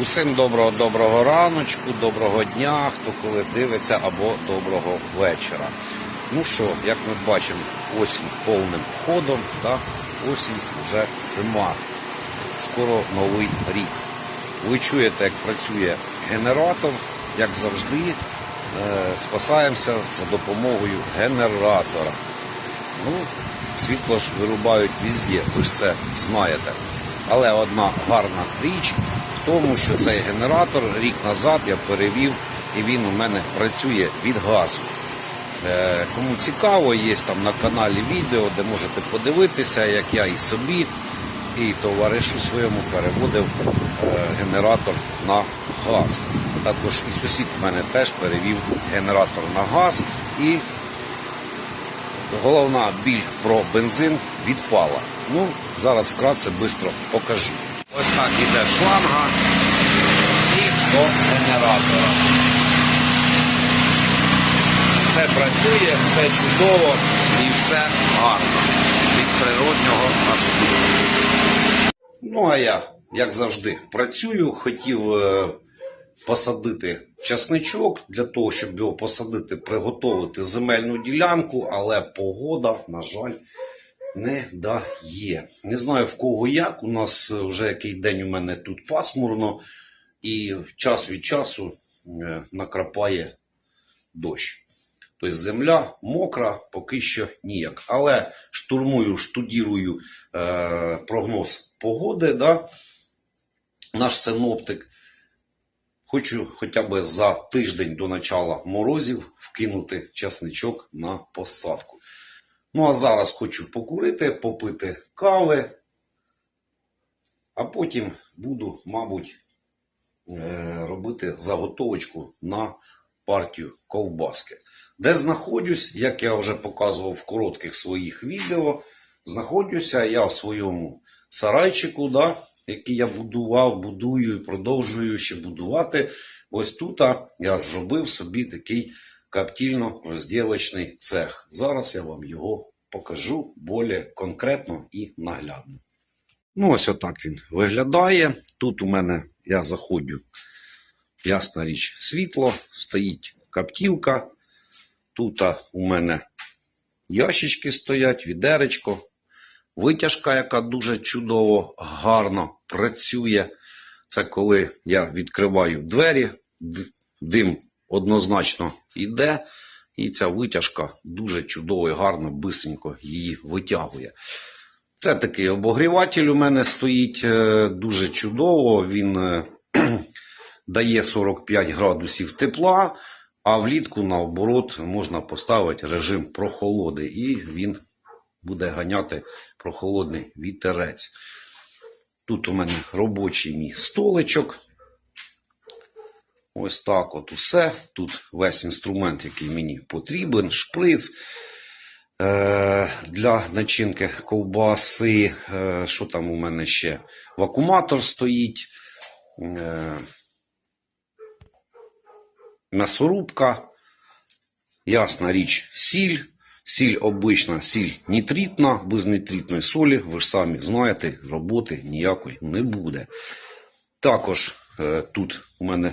Усім доброго доброго раночку, доброго дня, хто коли дивиться, або доброго вечора. Ну що, як ми бачимо, осінь повним ходом, та осінь вже зима. Скоро новий рік. Ви чуєте, як працює генератор, як завжди, е, спасаємося за допомогою генератора. Ну, світло ж вирубають везде, ви ж це знаєте. Але одна гарна річ тому, що цей генератор рік назад я перевів, і він у мене працює від газу. Е, Кому цікаво, є там на каналі відео, де можете подивитися, як я і собі, і товаришу своєму переводив е, генератор на газ. Також і сусід в мене теж перевів генератор на газ. І головна біль про бензин відпала. Ну, зараз вкратце швидко покажу. Ось так іде шланга і до генератора. Все працює, все чудово і все гарно від природнього газу. Ну, а я, як завжди, працюю, хотів е, посадити часничок для того, щоб його посадити, приготувати земельну ділянку, але погода, на жаль, не дає. Не знаю в кого як. У нас е, вже який день у мене тут пасмурно, і час від часу е, накрапає дощ. Тобто земля мокра, поки що ніяк. Але штурмую, штудірую е, прогноз погоди. Да? Наш синоптик. Хочу хоча б за тиждень до начала морозів вкинути часничок на посадку. Ну а зараз хочу покурити, попити кави, а потім буду, мабуть, е, робити заготовочку на партію ковбаски. Де знаходжусь, як я вже показував в коротких своїх відео, знаходжуся я в своєму сарайчику, да, який я будував, будую і продовжую ще будувати. Ось тут я зробив собі такий коптільно-розділочний цех. Зараз я вам його покажу більш конкретно і наглядно. Ну, ось отак він виглядає. Тут у мене я заходжу, ясна річ, світло, стоїть коптілка. Тут у мене ящички стоять, відеречко, витяжка, яка дуже чудово, гарно працює. Це коли я відкриваю двері, дим однозначно йде, і ця витяжка дуже чудово і гарно, бисенько її витягує. Це такий обогріватель у мене стоїть е, дуже чудово. Він е, дає 45 градусів тепла, а влітку, наоборот, можна поставити режим прохолоди, і він буде ганяти прохолодний вітерець. Тут у мене робочий мій столичок. Ось так от усе. Тут весь інструмент, який мені потрібен, шприц е, для начинки ковбаси. Е, що там у мене ще? Вакууматор стоїть. Е, м'ясорубка. Ясна річ, сіль. Сіль обична, сіль нітритна, без нітритної солі, ви ж самі знаєте, роботи ніякої не буде. Також е, тут у мене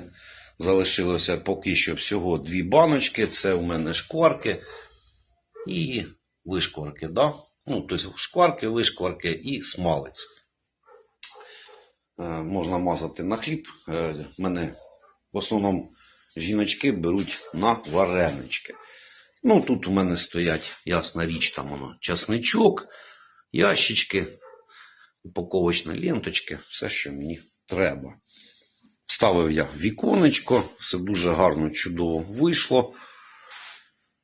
залишилося поки що всього дві баночки. Це у мене шкварки і вишкварки. Да? Ну, тобто шкварки, вишкварки і смалець. Е, можна мазати на хліб. Е, мене в основному жіночки беруть на варенички. Ну, тут у мене стоять, ясна річ, там воно часничок, ящички, упаковочні ленточки, все, що мені треба. Вставив я віконечко, все дуже гарно, чудово вийшло.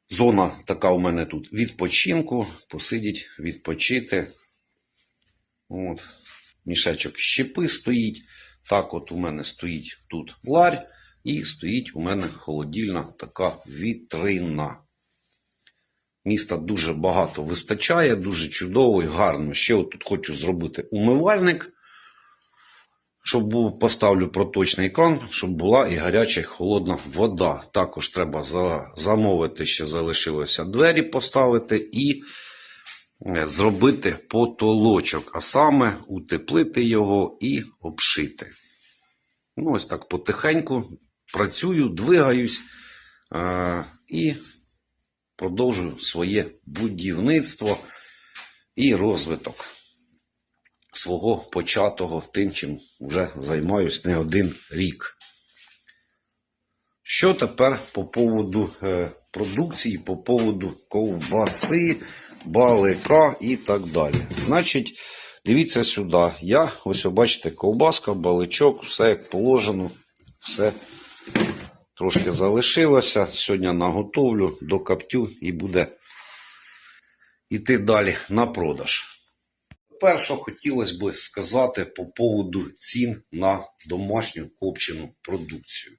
Зона така у мене тут відпочинку, посидіть, відпочити. От. Мішечок щепи стоїть. Так от у мене стоїть тут ларь, і стоїть у мене холодильна така вітрина. Міста дуже багато вистачає, дуже чудово і гарно. Ще от тут хочу зробити умивальник, щоб був, поставлю проточний кран, щоб була і гаряча, і холодна вода. Також треба за, замовити, ще залишилося двері поставити і е, зробити потолочок, а саме утеплити його і обшити. Ну, ось так потихеньку працюю, двигаюсь е, і продовжую своє будівництво і розвиток свого початого тим, чим вже займаюсь не один рік. Що тепер по поводу е, продукції, по поводу ковбаси, балика і так далі. Значить, дивіться сюди. Я, ось ви бачите, ковбаска, баличок, все як положено, все трошки залишилося. Сьогодні наготовлю, докоптю і буде йти далі на продаж. Перше хотілося б сказати по поводу цін на домашню копчену продукцію.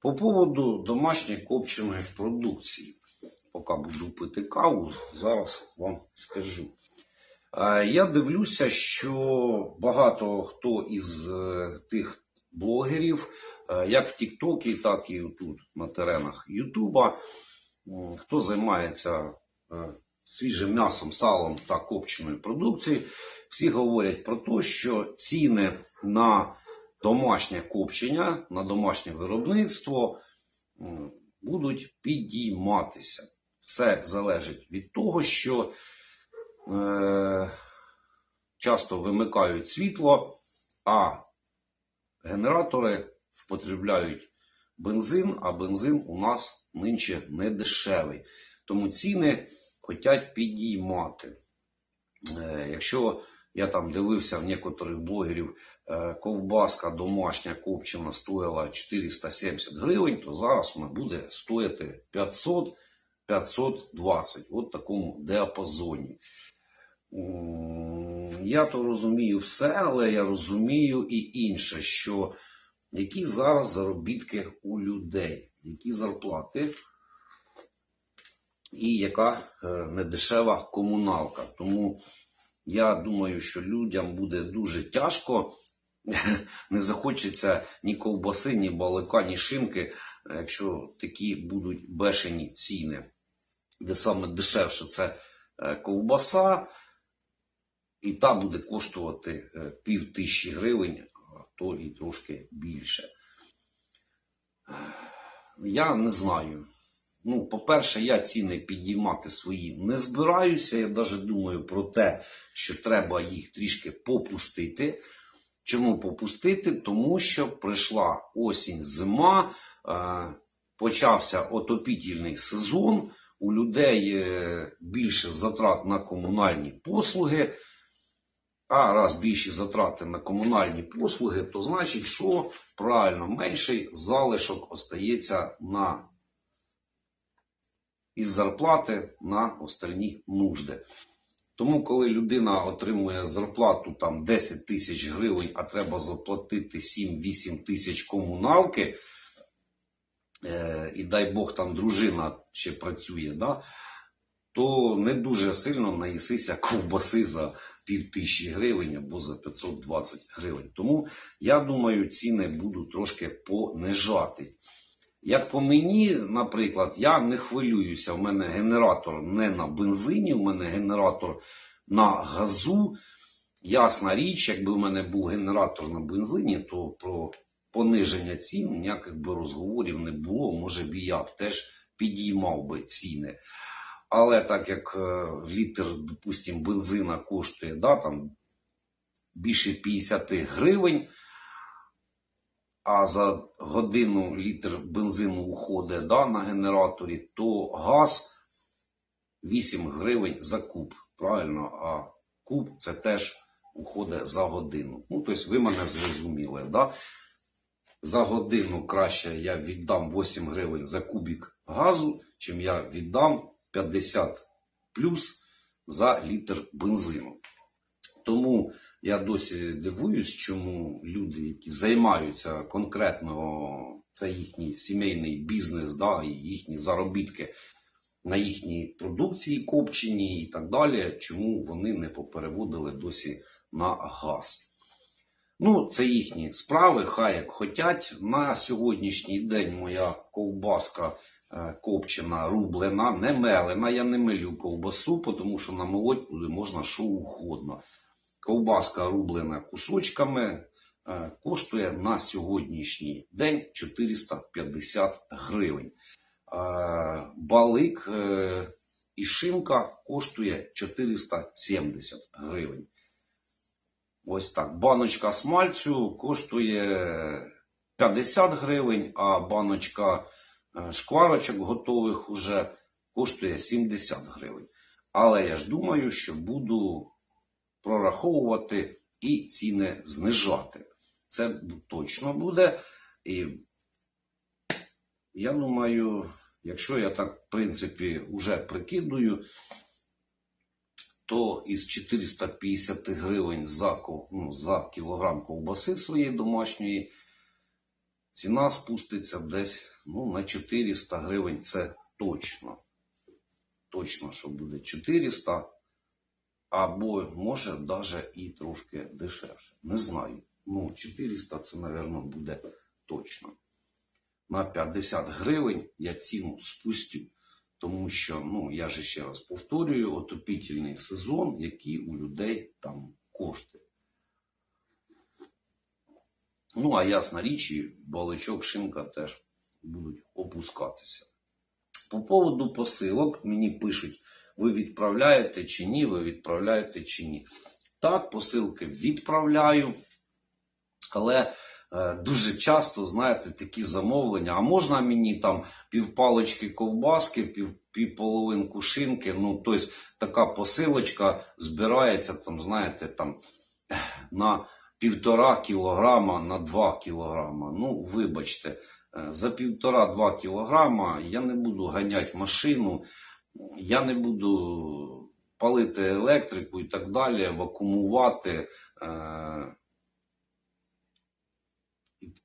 По поводу домашньої копченої продукції. Поки буду пити каву, зараз вам скажу. Е, Я дивлюся, що багато хто із е, тих блогерів, е, як в Тіктокі, так і тут на теренах Ютуба, хто займається свіжим м'ясом, салом та копченою продукцією, всі говорять про те, що ціни на домашнє копчення, на домашнє виробництво будуть підійматися. Все залежить від того, що е, часто вимикають світло, а генератори впотребляють бензин, а бензин у нас нинче не дешевий. Тому ціни хочуть підіймати. Е, якщо я там дивився в некоторих блогерів, е, ковбаска домашня копчена стоїла 470 гривень, то зараз вона буде стояти 500 520 от такому діапазоні. Я то розумію все, але я розумію і інше, що які зараз заробітки у людей, які зарплати і яка е, недешева комуналка. Тому я думаю, що людям буде дуже тяжко. Не захочеться ні ковбаси, ні балика, ні шинки, якщо такі будуть бешені ціни. Де саме дешевше це е, ковбаса, і та буде коштувати е, пів тисячі гривень, а то і трошки більше. Я не знаю. Ну, по-перше, я ціни підіймати свої не збираюся. Я навіть думаю про те, що треба їх трішки попустити. Чому попустити? Тому що прийшла осінь, зима, е, почався отопітельний сезон, у людей е, більше затрат на комунальні послуги. А раз більші затрати на комунальні послуги, то значить, що правильно менший залишок остається на із зарплати на остальні нужди. Тому, коли людина отримує зарплату там 10 тисяч гривень, а треба заплатити 7-8 тисяч комуналки, е, і дай Бог там дружина ще працює, да, то не дуже сильно наїсися ковбаси за пів тисячі гривень або за 520 гривень. Тому я думаю, ціни будуть трошки понижати. Як по мені, наприклад, я не хвилююся. У мене генератор не на бензині, у мене генератор на газу. Ясна річ, якби в мене був генератор на бензині, то про пониження цін ніяких би розговорів не було. Може б і я б теж підіймав би ціни. Але так як е, літр, допустим, бензина коштує да, там, більше 50 гривень, а за годину літр бензину уходить да, на генераторі, то газ 8 гривень за куб. Правильно, а куб це теж уходить за годину. Ну, тобто ви мене зрозуміли. Да? За годину краще я віддам 8 гривень за кубік газу, чим я віддам 50 плюс за літр бензину. Тому я досі дивуюсь, чому люди, які займаються конкретно, це їхній сімейний бізнес, да, і їхні заробітки на їхній продукції копчені і так далі, чому вони не попереводили досі на газ. Ну, це їхні справи, хай як хотять. На сьогоднішній день моя ковбаска е, копчена, рублена, не мелена. Я не милю ковбасу, тому що намолоть буде можна що угодно. Ковбаска рублена кусочками, е, коштує на сьогоднішній день 450 гривень. Е, Балик е, і шинка коштує 470 гривень. Ось так. Баночка смальцю коштує 50 гривень, а баночка шкварочок готових уже коштує 70 гривень. Але я ж думаю, що буду прораховувати і ціни знижати. Це точно буде. І я думаю, якщо я так, в принципі, вже прикидую, то із 450 гривень за, ну, за кілограм ковбаси своєї домашньої ціна спуститься десь ну, на 400 гривень. Це точно. Точно, що буде 400, або може навіть і трошки дешевше. Не знаю. Ну, 400 це, мабуть, буде точно. На 50 гривень я ціну спустю. Тому що, ну, я же ще раз повторюю, отопітельний сезон, який у людей там коштує. Ну, а ясна річ, і баличок, шинка теж будуть опускатися. По поводу посилок мені пишуть, ви відправляєте чи ні, ви відправляєте чи ні. Так, посилки відправляю, але е, дуже часто, знаєте, такі замовлення. А можна мені там півпалочки ковбаски, пів, півполовинку шинки. Ну, тобто така посилочка збирається, там, знаєте, там на півтора кілограма на два кілограма. Ну, вибачте, е, за півтора-два кілограма я не буду ганяти машину, я не буду палити електрику і так далі, вакуумувати. е,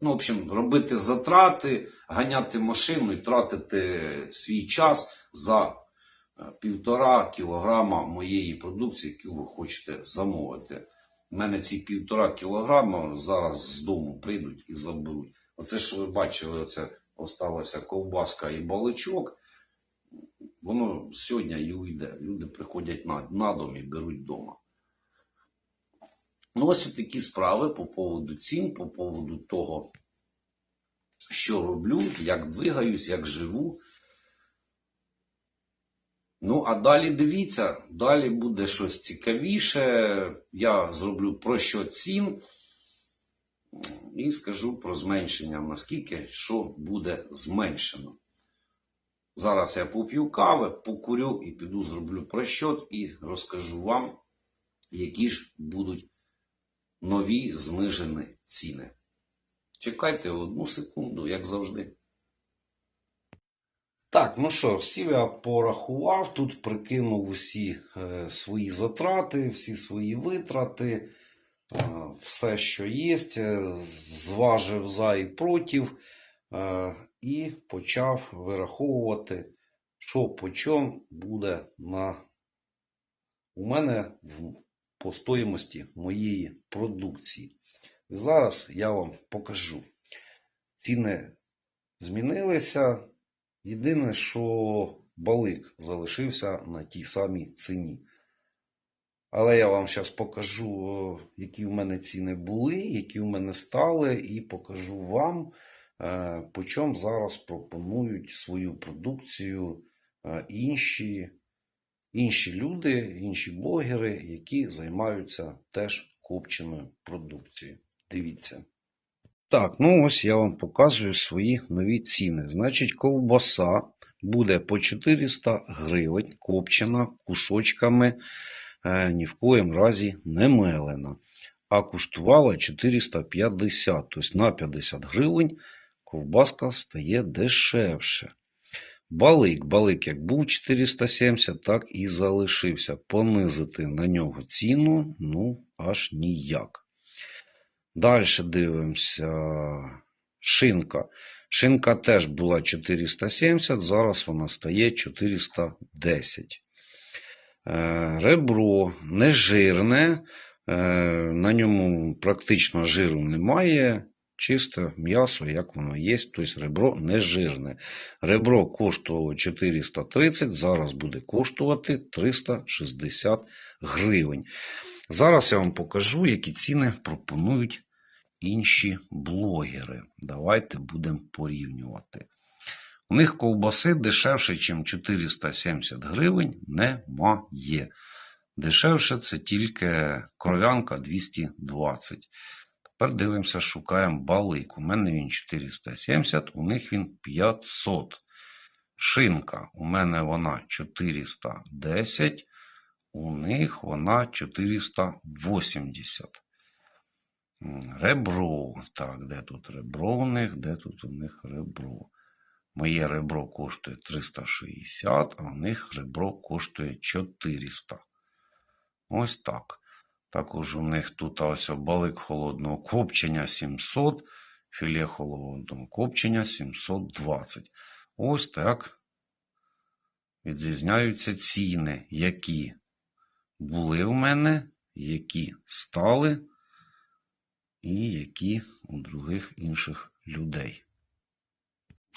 Ну, в общем, робити затрати, ганяти машину і тратити свій час за е, півтора кілограма моєї продукції, яку ви хочете замовити. У мене ці півтора кілограма зараз з дому прийдуть і заберуть. Оце що ви бачили, оце осталася ковбаска і баличок. Воно сьогодні і уйде. Люди приходять на, на дом і беруть вдома. Ну, ось такі справи по поводу цін, по поводу того, що роблю, як двигаюсь, як живу. Ну, а далі дивіться, далі буде щось цікавіше. Я зроблю про що цін і скажу про зменшення, наскільки що буде зменшено. Зараз я поп'ю кави, покурю і піду зроблю просчет і розкажу вам, які ж будуть нові знижені ціни. Чекайте одну секунду, як завжди. Так, ну що, всі я порахував, тут прикинув усі е, свої затрати, всі свої витрати, е, все, що є, е, зважив за і проти, е, і почав вираховувати, що по чому буде на у мене в, по стоїмості моєї продукції. І зараз я вам покажу. Ціни змінилися. Єдине, що балик залишився на тій самій ціні. Але я вам зараз покажу, які в мене ціни були, які в мене стали, і покажу вам, по чому зараз пропонують свою продукцію е, інші, інші люди, інші блогери, які займаються теж копченою продукцією. Дивіться. Так, ну ось я вам показую свої нові ціни. Значить, ковбаса буде по 400 гривень, копчена кусочками, е, ні в коїм разі не мелена. А коштувала 450, тобто на 50 гривень ковбаска стає дешевше. Балик, балик як був 470, так і залишився. Понизити на нього ціну, ну, аж ніяк. Далі дивимося. Шинка. Шинка теж була 470, зараз вона стає 410. Е, Ребро нежирне, е, на ньому практично жиру немає. Чисте м'ясо, як воно є, тобто ребро нежирне. Ребро коштувало 430, зараз буде коштувати 360 гривень. Зараз я вам покажу, які ціни пропонують інші блогери. Давайте будемо порівнювати. У них ковбаси дешевше, ніж 470 гривень, немає. Дешевше це тільки кров'янка 220. Тепер дивимося, шукаємо балик. У мене він 470, у них він 500. Шинка. У мене вона 410, у них вона 480. Ребро. Так, де тут ребро у них? Де тут у них ребро? Моє ребро коштує 360, а у них ребро коштує 400. Ось так. Також у них тут ось балик холодного копчення 700, філе холодного копчення 720. Ось так відрізняються ціни, які були в мене, які стали, і які у других інших людей.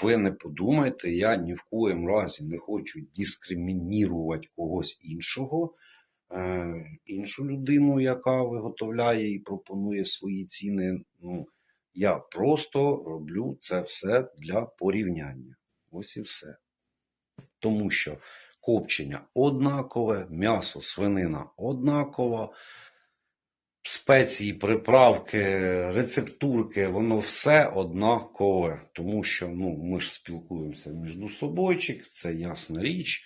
Ви не подумайте, я ні в коєму разі не хочу дискримінувати когось іншого, е, іншу людину, яка виготовляє і пропонує свої ціни. Ну, я просто роблю це все для порівняння. Ось і все. Тому що копчення однакове, м'ясо, свинина однакова, спеції, приправки, рецептурки, воно все однакове. Тому що ну, ми ж спілкуємося між собойчик, це ясна річ.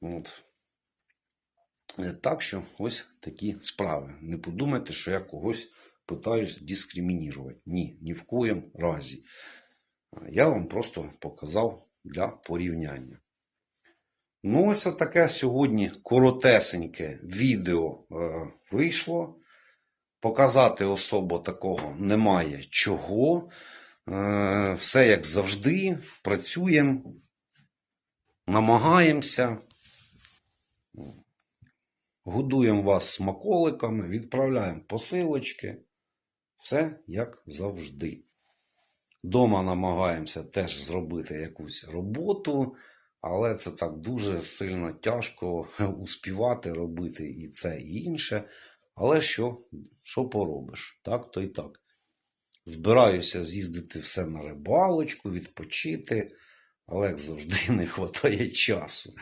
От. Так що ось такі справи. Не подумайте, що я когось питаюсь дискримінувати. Ні, ні в коєм разі. Я вам просто показав для порівняння. Ну, ось таке сьогодні коротесеньке відео е, вийшло. Показати особо такого немає чого. Е, все як завжди. Працюємо, намагаємося. Годуємо вас смаколиками, відправляємо посилочки. Все як завжди. Дома намагаємося теж зробити якусь роботу, але це так дуже сильно тяжко успівати робити і це, і інше. Але що, що поробиш? Так, то й так. Збираюся з'їздити все на рибалочку, відпочити, але як завжди не вистачає часу.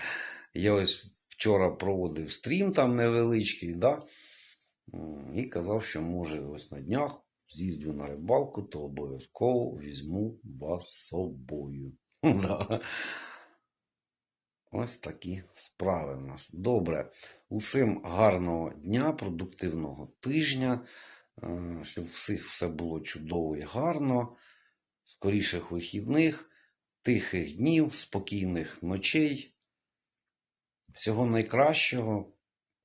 Я ось вчора проводив стрім там невеличкий, да? І казав, що може ось на днях з'їздю на рибалку, то обов'язково візьму вас з собою. Ось такі справи в нас. Добре. Усім гарного дня, продуктивного тижня, е, щоб всіх все було чудово і гарно, скоріших вихідних, тихих днів, спокійних ночей. Всього найкращого.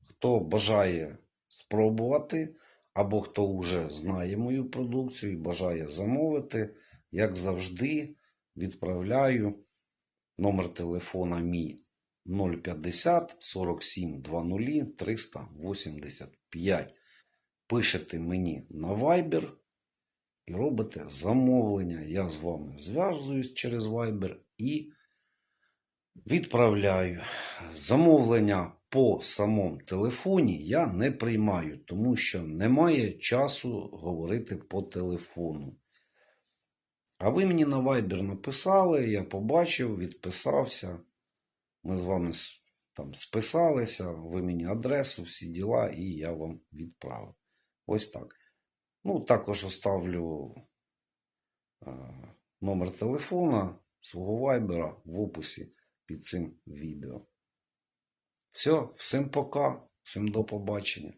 Хто бажає спробувати, або хто вже знає мою продукцію і бажає замовити, як завжди, відправляю номер телефона мій 050 47 00 385. Пишете мені на Viber і робите замовлення. Я з вами зв'язуюсь через Viber і відправляю. Замовлення по самому телефоні я не приймаю, тому що немає часу говорити по телефону. А ви мені на Viber написали, я побачив, відписався. Ми з вами там списалися, ви мені адресу, всі діла, і я вам відправив. Ось так. Ну, також оставлю е, номер телефона свого вайбера в описі під цим відео. Все, всім пока, всім до побачення.